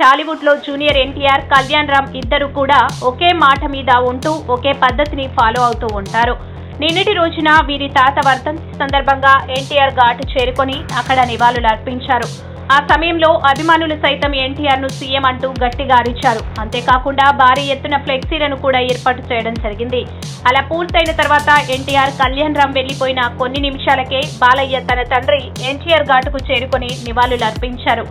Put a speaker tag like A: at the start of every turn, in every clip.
A: టాలీవుడ్లో జూనియర్ ఎన్టీఆర్ కళ్యాణ్ రామ్ ఇద్దరు కూడా ఒకే మాట మీద ఉంటూ ఒకే పద్ధతిని ఫాలో అవుతూ ఉంటారు. నిన్నటి రోజున వీరి తాత వర్ధంతి సందర్భంగా ఎన్టీఆర్ ఘాట్ చేరుకొని అక్కడ నివాళులు అర్పించారు. ఆ సమయంలో అభిమానులు సైతం ఎన్టీఆర్ను సీఎం అంటూ గట్టిగా అరిచారు. అంతేకాకుండా భారీ ఎత్తున ఫ్లెక్సీలను కూడా ఏర్పాటు చేయడం జరిగింది. అలా పూర్తయిన తర్వాత ఎన్టీఆర్ కళ్యాణ్ రామ్ వెళ్ళిపోయిన కొన్ని నిమిషాలకే బాలయ్య తన తండ్రి ఎన్టీఆర్ ఘాటుకు చేరుకొని నివాళులు అర్పించారు.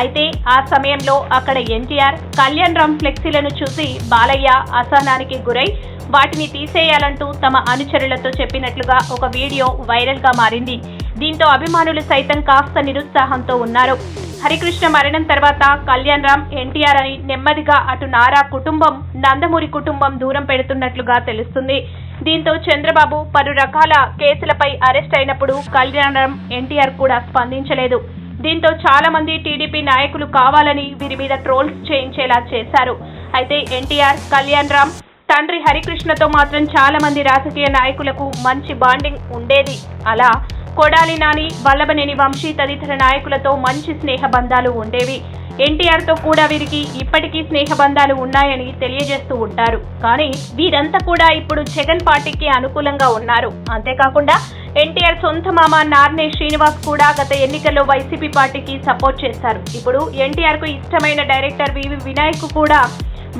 A: అయితే ఆ సమయంలో అక్కడ ఎన్టీఆర్ కళ్యాణ్ రామ్ ఫ్లెక్సీలను చూసి బాలయ్య అసహనానికి గురై వాటిని తీసేయాలంటూ తమ అనుచరులతో చెప్పినట్లుగా ఒక వీడియో వైరల్గా మారింది. దీంతో అభిమానులు సైతం కాస్త నిరుత్సాహంతో ఉన్నారు. హరికృష్ణ మరణం తర్వాత కళ్యాణ్ రామ్ ఎన్టీఆర్ అని నెమ్మదిగా అటు నారా కుటుంబం నందమూరి కుటుంబం దూరం పెడుతున్నట్లుగా తెలుస్తుంది. దీంతో చంద్రబాబు పలు రకాల కేసులపై అరెస్ట్ అయినప్పుడు కళ్యాణ్ రామ్ ఎన్టీఆర్ కూడా స్పందించలేదు. దీంతో చాలా మంది టీడీపీ నాయకులు కావాలని వీరి మీద ట్రోల్స్ చేయించేలా చేశారు. అయితే ఎన్టీఆర్ కళ్యాణ్ రామ్ తండ్రి హరికృష్ణతో మాత్రం చాలా మంది రాజకీయ నాయకులకు మంచి బాండింగ్ ఉండేది. అలా కొడాలి నాని వల్లభనేని వంశీ తదితర నాయకులతో మంచి స్నేహ బంధాలు ఉండేవి. ఎన్టీఆర్తో కూడా వీరికి ఇప్పటికీ స్నేహబంధాలు ఉన్నాయని తెలియజేస్తూ ఉంటారు. కానీ వీరంతా కూడా ఇప్పుడు జగన్ పార్టీకి అనుకూలంగా ఉన్నారు. అంతేకాకుండా ఎన్టీఆర్ సొంత మామ నార్నే శ్రీనివాస్ కూడా గత ఎన్నికల్లో వైసీపీ పార్టీకి సపోర్ట్ చేశారు. ఇప్పుడు ఎన్టీఆర్కు ఇష్టమైన డైరెక్టర్ వివి వినాయక్ కూడా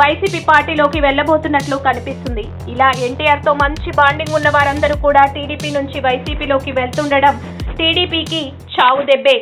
A: వైసీపీ పార్టీలోకి వెళ్ళబోతున్నట్లు కనిపిస్తుంది. ఇలా ఎన్టీఆర్తో మంచి బాండింగ్ ఉన్న వారందరూ కూడా టీడీపీ నుంచి వైసీపీలోకి వెళ్తుండడం టీడీపీకి చావు దెబ్బే.